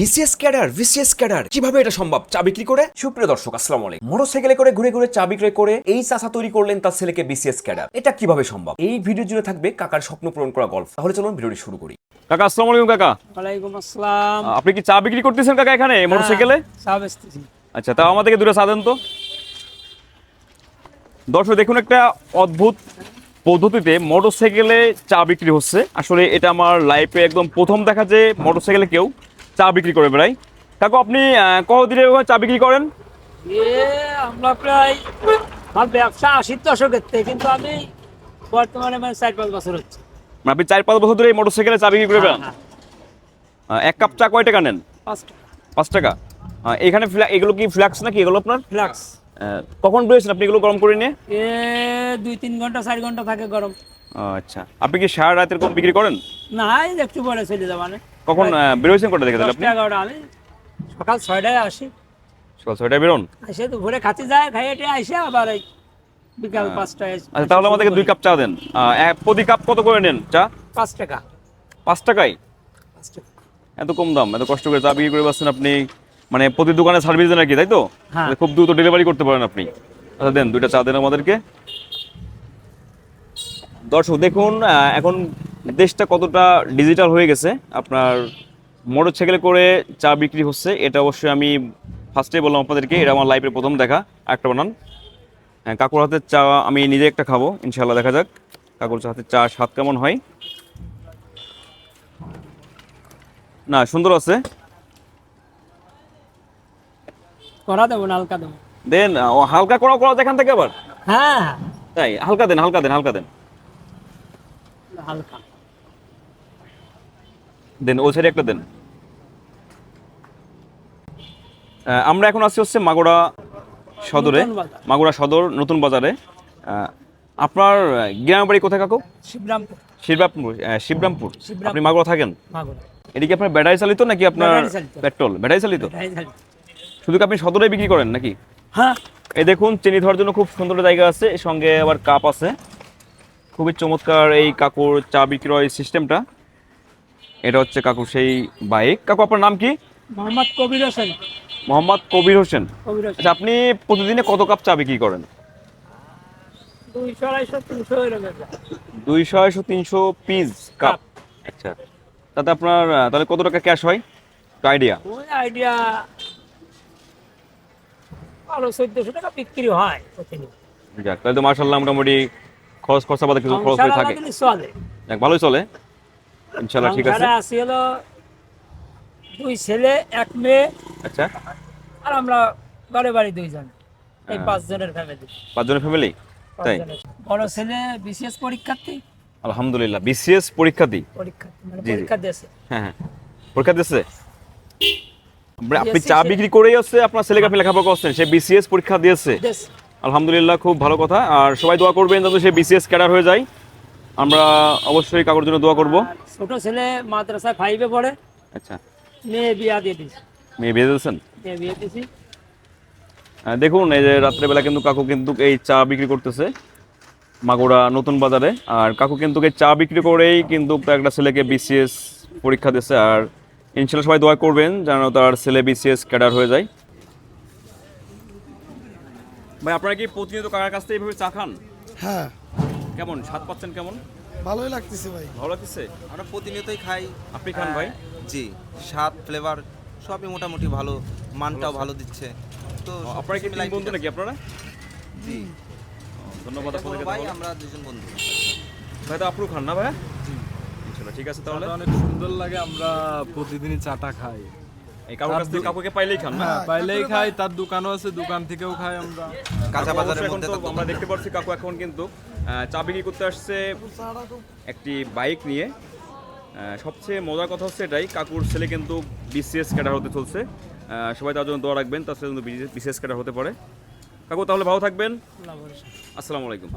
BCS cadre BCS cadre কীভাবে এটা সম্ভব? চা বিক্রি করে? সুপ্রিয় দর্শক আসসালামু আলাইকুম। মোটরসাইকেলে করে ঘুরে ঘুরে চা বিক্রয় করে এই চাষা তৈরি করলেন তার ছেলেকে বিসিএস ক্যাডার। এটা কীভাবে সম্ভব? এই ভিডিও জুড়ে থাকবে কাকার স্বপ্ন পূরণ করা গল্প। তাহলে চলুন ভিডিওটি শুরু করি। কাকা আসসালামু আলাইকুম কাকা। ওয়ালাইকুম আসসালাম। আপনি কি চা বিক্রি করতেছেন কাকা এখানে মোটরসাইকেলে চা বেচতেছি। আচ্ছা তাও আমাদেরকে দূরে চা দেন তো। দর্শক দেখুন একটা অদ্ভুত পদ্ধতিতে মোটরসাইকেলে চা বিক্রি হচ্ছে। আসলে এটা আমার লাইফে একদম প্রথম দেখা যে মোটরসাইকেলে কেউ চা বিক্রি করে বেড়ায় কাকু আপনি কতদিনের চা বিক্রি করেন? আমরা প্রায় আমার ব্যবসা আশির দশকের থেকে কিন্তু আমি বর্তমানে মানে চার পাঁচ বছর হচ্ছে। মানে আপনি চার পাঁচ বছর ধরে এই মোটরসাইকেলে চা বিক্রি করে বেড়ান? হ্যাঁ, এক কাপ চা কয় টাকা নেন? পাঁচ টাকা। এখানে এগুলো কি ফ্ল্যাক্স নাকি? এগুলো আপনার? ফ্লাক্স। আহ, কখন পেয়েছেন আপনি এগুলো গরম করে নিয়ে? এ দুই তিন ঘণ্টা চার ঘণ্টা থাকে গরম। আচ্ছা। আপনি কি সারা রাতের কোন বিক্রি করেন? না একটু পরে চলে যাব মানে। কখন বেরোয়েছেন কটা দেখে তাহলে আপনি? এগারোটা আমি। সকাল ছয়টায় আসি। সকাল ছয়টায় বেরোন? এসে দুপুরে খাতে যায় খাইয়ে টেয়ে আসে আবার এই বিকাল পাঁচটায় এসে- আচ্ছা তাহলে আমাদেরকে দুই কাপ চা দেন। প্রতি কাপ কত করে নেন চা? পাঁচ টাকা। পাঁচ টাকাই পাঁচ টাকা। এত কম দাম এত কষ্ট করে চা বিক্রি করে পাচ্ছেন আপনি। মানে প্রতি দোকানে সার্ভিস দেন আর কি তাই তো? হ্যাঁ। খুব দ্রুত ডেলিভারি করতে পারেন আপনি। আচ্ছা দেন দুইটা চা দেন আমাদেরকে। দর্শক দেখুন এখন দেশটা কতটা ডিজিটাল হয়ে গেছে। আপনার মোটর সাইকেলে করে চা বিক্রি হচ্ছে এটা অবশ্যই আমি ফার্স্টে বললাম আপনাদেরকে এটা আমার লাইফের প্রথম দেখা একটা বানান। হ্যাঁ কাকুর হাতের চা আমি নিজে একটা খাব ইনশাল্লাহ দেখা যাক কাকুর হাতের চা স্বাদ কেমন হয়। না সুন্দর আছে। করা দেবো না হালকা দেবো? দেন ও হালকা করা করা এখান থেকে আবার। হ্যাঁ। তাই হালকা দেন হালকা দেন হালকা দেন। হালকা। দেন ও সাইডে একটা দেন। আমরা এখন আছি হচ্ছে মাগুরা সদরে। মাগুরা সদর নতুন বাজারে। আপনার গ্রামের বাড়ি কোথায় কাকু? শিবরামপুর। শিবরামপুর শিবরামপুর। আপনি মাগুরা থাকেন? মাগুরা। এদিকে আপনার ব্যাটারি চালিত নাকি আপনার পেট্রোল? ব্যাটারি চালিত? শুধু কি আপনি সদরে বিক্রি করেন নাকি? হ্যাঁ। এই দেখুন চিনি ধরার জন্য খুব সুন্দর জায়গা আছে। এর সঙ্গে আবার কাপ আছে। খুবই চমৎকার এই কাকুর চা বিক্রয় সিস্টেমটা। এটা হচ্ছে কাকুর সেই বাইক। কাকু আপনার নাম কি? মোহাম্মদ কবির হোসেন। মোহাম্মদ কবির হোসেন। আচ্ছা আপনি প্রতিদিনে কত কাপ চা বিক্রি করেন? দুইশো আড়াইশো তিনশো পিস কাপ। কাপ। আচ্ছা। তাতে আপনার তাহলে কত টাকা ক্যাশ হয়? আইডিয়া। আইডিয়া বারো চোদ্দশো টাকা বিক্রি হয় যাক তাহলে তো মার্শাল্লাহ মোটামুটি খরচ খরচা বাদে কিছু খরচ হয়ে থাকে। চলে ভালোই চলে। ইনশাল্লাহ ঠিক আছে। আসি হলো দুই ছেলে এক মেয়ে। আচ্ছা। আর আমরা বাড়ি বাড়ি দুইজন। এই হ্যাঁ। পাঁচজনের ফ্যামিলি পাঁচজনের ফ্যামিলি তাই? বড় ছেলে বিশেষ পরীক্ষার্থী। আলহামদুলিল্লাহ বিসিএস পরীক্ষা দিই পরীক্ষার্থী মানে। পরীক্ষা দিয়েছে। হ্যাঁ হ্যাঁ। পরীক্ষা দিচ্ছে আপনি চা বিক্রি করেই আছে আপনার ছেলেকে আপনি লেখাপড়া করছেন সে বিসিএস পরীক্ষা দিয়েছে। দিয়েছে। আলহামদুলিল্লাহ খুব ভালো কথা। আর সবাই দোয়া করবেন যাতে সে বিসিএস ক্যাডার হয়ে যায়। আমরা অবশ্যই কাকুর জন্য দোয়া করব। ছোট ছেলে মাদ্রাসায় ফাইভে পড়ে। আচ্ছা। মেয়ে বিয়া দিয়ে দিয়েছে। মেয়ে বিয়ে দিয়েছেন? মেয়ে বিয়ে দিয়েছি। দেখুন এই যে রাত্রেবেলা কিন্তু কাকু কিন্তু এই চা বিক্রি করতেছে মাগুরা নতুন বাজারে। আর কাকু কিন্তু এই চা বিক্রি করেই কিন্তু তার একটা ছেলেকে বিসিএস পরীক্ষা দিচ্ছে আর ইনশাল্লাহ সবাই দোয়া করবেন যেন তার ছেলে বিসিএস ক্যাডার হয়ে যায়। ভাই আপনারা কি প্রতিনিয়ত কাকার কাছ থেকে এইভাবে চা খান? হ্যাঁ। কেমন? স্বাদ পাচ্ছেন কেমন? ভালোই লাগতেছে ভাই। ভালো লাগতেছে? আমরা প্রতিনিয়তই খাই। আপনি খান ভাই? জি। স্বাদ ফ্লেভার সবই মোটামুটি ভালো মানটাও ভালো দিচ্ছে। তো আপনারা কি মিলাই বন্ধু নাকি আপনারা? জি। ধন্যবাদ আপনাদেরকে ভাই আমরা দুজন বন্ধু। ভাই তো আপনিও খান না ভাই? ইনশাল্লাহ ঠিক আছে তাহলে। অনেক সুন্দর লাগে আমরা প্রতিদিনই চাটা খাই। এই কাকুর কাছ থেকে কাকুকে পাইলেই খান না? পাইলেই খাই তার দোকানও আছে দোকান থেকেও খাই আমরা। কাঁচা বাজারের মধ্যে তো তো আমরা দেখতে পাচ্ছি কাকু এখন কিন্তু আহ, চা বিক্রি করতে আসছে একটি বাইক নিয়ে। আহ, সবচেয়ে মজার কথা হচ্ছে এটাই কাকুর ছেলে কিন্তু বিসিএস ক্যাডার হতে চলছে। আহ, সবাই তার জন্য দোয়া রাখবেন তার ছেলে কিন্তু বিসিএস ক্যাডার হতে পারে। কাকু তাহলে ভালো থাকবেন। আসসালামু আলাইকুম।